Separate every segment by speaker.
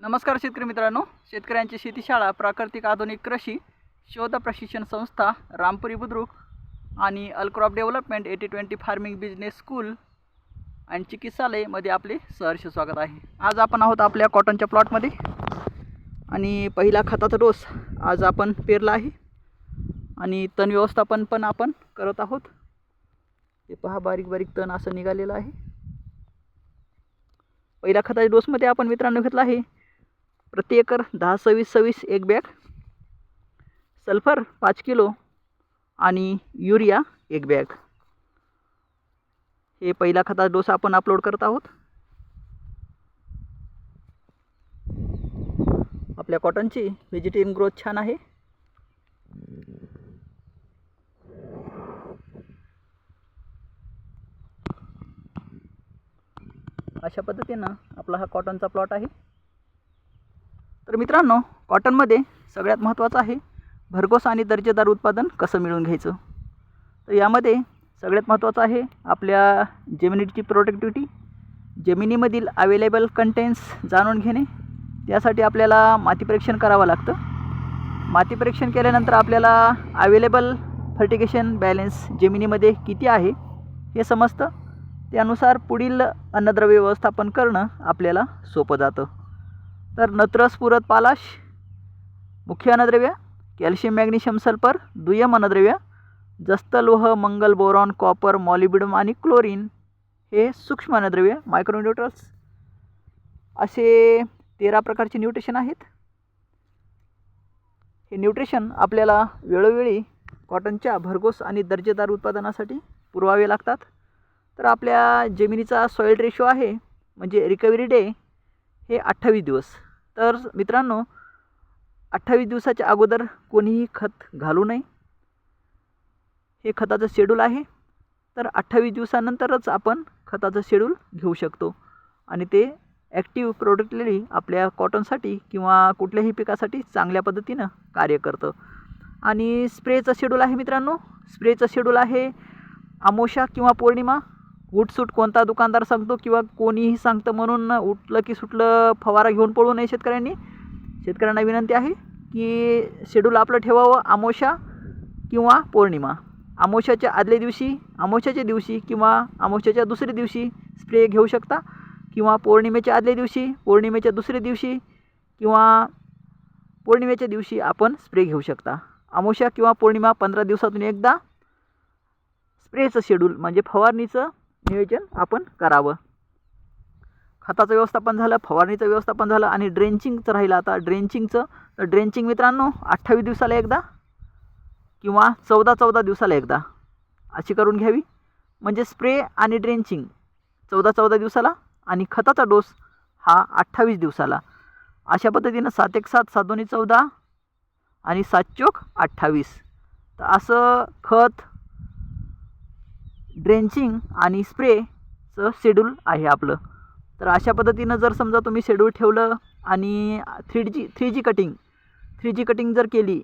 Speaker 1: नमस्कार शेतकरी मित्रांनो. शेतकऱ्यांची शेतीशाळा प्राकृतिक आधुनिक कृषी शोध प्रशिक्षण संस्था रामपुरी बुद्रुक आणि अल्क्रॉप development eighty twenty farming business school आणि चिकित्सालयमध्ये आपले सहर्ष स्वागत आहे. आज आपण आहोत आपल्या कॉटनच्या प्लॉटमध्ये आणि पहिला खताचा डोस आज आपण पेरला आहे. आणि तण व्यवस्थापन पण आपण करत आहोत. हे पहा बारीक बारीक तण असं निघालेलं आहे. पहिल्या खताच्या डोसमध्ये आपण मित्रांनो घेतला आहे. प्रति एकर दहा सव्वीस सव्वीस एक बॅग. सल्फर पाच किलो आणि युरिया एक बॅग. हे पहिला खताचा डोस आपण अपलोड करत आहोत. आपल्या कॉटनची व्हेजिटेरियन ग्रोथ छान आहे. अशा पद्धतीनं आपला हा कॉटनचा प्लॉट आहे. तर मित्रांनो कॉटनमध्ये सगळ्यात महत्त्वाचं आहे भरघोस आणि दर्जेदार उत्पादन कसं मिळवून घ्यायचं? तर यामध्ये सगळ्यात महत्त्वाचं आहे आपल्या जमिनीची प्रोडक्टिव्हिटी जमिनीमधील अवेलेबल कंटेन्स जाणून घेणे. त्यासाठी आपल्याला माती परीक्षण करावं लागतं. माती परीक्षण केल्यानंतर आपल्याला अवेलेबल फर्टिगेशन बॅलेन्स जमिनीमध्ये किती आहे हे समजतं. त्यानुसार पुढील अन्नद्रव्य व्यवस्थापन करणं आपल्याला सोपं जातं. तर नत्र पुरत पालाश मुख्य अन्नद्रव्य कॅल्शियम मॅग्नेशियम सल्फर दुय्यम अन्नद्रव्य जस्त लोह मंगल बोरॉन कॉपर मॉलिबिडम आणि क्लोरीन हे सूक्ष्म अन्नद्रव्य मायक्रोन्यूट्रल्स असे तेरा प्रकारचे न्यूट्रिशन आहेत. हे न्यूट्रिशन आपल्याला वेळोवेळी कॉटनच्या भरघोस आणि दर्जेदार उत्पादनासाठी पुरवावे लागतात. तर आपल्या जमिनीचा सॉईल रेशो आहे म्हणजे रिकव्हरी डे हे अठ्ठावीस दिवस. तर मित्रांनो अठ्ठावीस दिवसाच्या अगोदर कोणीही खत घालू नये. हे खताचं शेड्यूल आहे. तर अठ्ठावीस दिवसानंतरच आपण खताचं शेड्यूल घेऊ शकतो. आणि ते ॲक्टिव्ह प्रोडक्टली आपल्या कॉटनसाठी किंवा कुठल्याही पिकासाठी चांगल्या पद्धतीनं कार्य करतं. आणि स्प्रेचं शेड्यूल आहे मित्रांनो. स्प्रेचं शेड्यूल आहे अमोशा किंवा पौर्णिमा. उठसूट कोणता दुकानदार सांगतो किंवा कोणीही सांगतं म्हणून उठलं की सुटलं फवारा घेऊन पळू नये शेतकऱ्यांनी. शेतकऱ्यांना विनंती आहे की शेड्यूल आपलं ठेवावं आमोशा किंवा पौर्णिमा. आमोशाच्या आदल्या दिवशी आमोशाच्या दिवशी किंवा आमोशाच्या दुसऱ्या दिवशी स्प्रे घेऊ शकता किंवा पौर्णिमेच्या आदल्या दिवशी पौर्णिमेच्या दुसऱ्या दिवशी किंवा पौर्णिमेच्या दिवशी आपण स्प्रे घेऊ शकता. आमोशा किंवा पौर्णिमा पंधरा दिवसातून एकदा. स्प्रेचं शेड्यूल म्हणजे फवारणीचं नियोजन आपण करावं. खताचं व्यवस्थापन झालं फवारणीचं व्यवस्थापन झालं आणि ड्रेंचिंगचं राहिलं आता. ड्रेंचिंगचं तर ड्रेंचिंग मित्रांनो अठ्ठावीस दिवसाला एकदा किंवा चौदा चौदा दिवसाला एकदा अशी करून घ्यावी. म्हणजे स्प्रे आणि ड्रेंचिंग चौदा चौदा दिवसाला आणि खताचा डोस हा अठ्ठावीस दिवसाला. अशा पद्धतीनं सात एक सात सात दोन्ही चौदा आणि सात चोक अठ्ठावीस. तर असं खत ड्रेंचिंग आणि स्प्रेचं शेड्यूल आहे आपलं. तर अशा पद्धतीनं जर समजा तुम्ही शेड्यूल ठेवलं आणि three G three G cutting three G cutting जर केली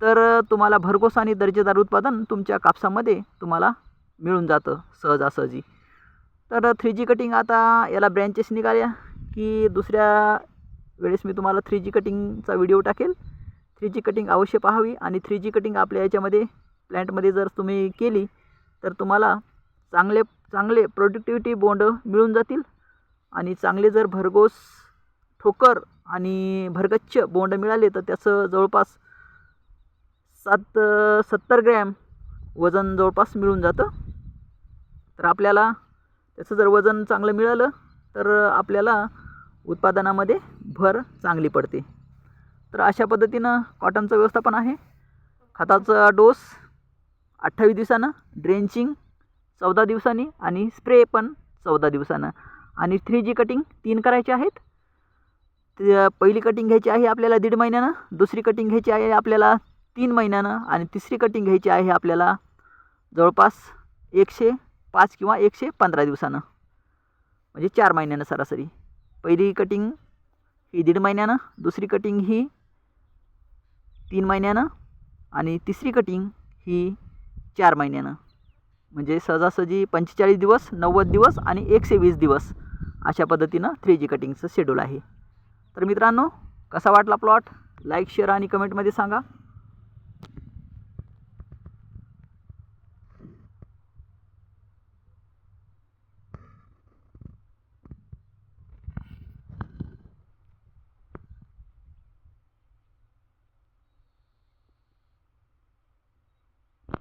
Speaker 1: तर तुम्हाला भरघोस आणि दर्जेदार उत्पादन तुमच्या कापसामध्ये तुम्हाला मिळून जातं सहजासहजी. तर थ्री जी कटिंग आता याला ब्रँचेस निघाल्या की दुसऱ्या वेळेस मी तुम्हाला थ्री जी कटिंगचा व्हिडिओ टाकेल. थ्री जी कटिंग अवश्य पाहावी आणि थ्री जी कटिंग आपल्या याच्यामध्ये प्लॅन्टमध्ये जर तुम्ही केली तर तुम्हाला चांगले चांगले प्रोडक्टिव्हिटी बोंड मिळून जातील. आणि चांगले जर भरघोस ठोकर आणि भरगच्छ बोंड मिळाले तर त्याचं जवळपास सात सत्तर ग्रॅम वजन जवळपास मिळून जातं. तर आपल्याला त्याचं जर वजन चांगलं मिळालं तर आपल्याला उत्पादनामध्ये भर चांगली पडते. तर अशा पद्धतीनं कॉटनचं व्यवस्थापन आहे. खताचा डोस अठ्ठावीस दिवसानं ड्रेंचिंग चौदा दिवसांनी आणि स्प्रे पण चौदा दिवसानं. आणि थ्री जी कटिंग तीन करायचे आहेत. पहिली कटिंग घ्यायची आहे आपल्याला दीड महिन्यानं दुसरी कटिंग घ्यायची आहे आपल्याला तीन महिन्यानं आणि तिसरी कटिंग घ्यायची आहे आपल्याला जवळपास एकशे पाच किंवा एकशे पंधरा दिवसानं. म्हणजे चार महिन्यानं सरासरी. पहिली कटिंग ही दीड महिन्यानं दुसरी कटिंग ही तीन महिन्यानं आणि तिसरी कटिंग ही चार महिन्यानं. म्हणजे सहजासहजी पंचेचाळीस दिवस नव्वद दिवस आणि एकशे वीस दिवस अशा पद्धतीनं थ्री जी कटिंगचं शेड्यूल आहे. तर मित्रांनो कसा वाटला प्लॉट लाईक शेअर आणि कमेंटमध्ये सांगा.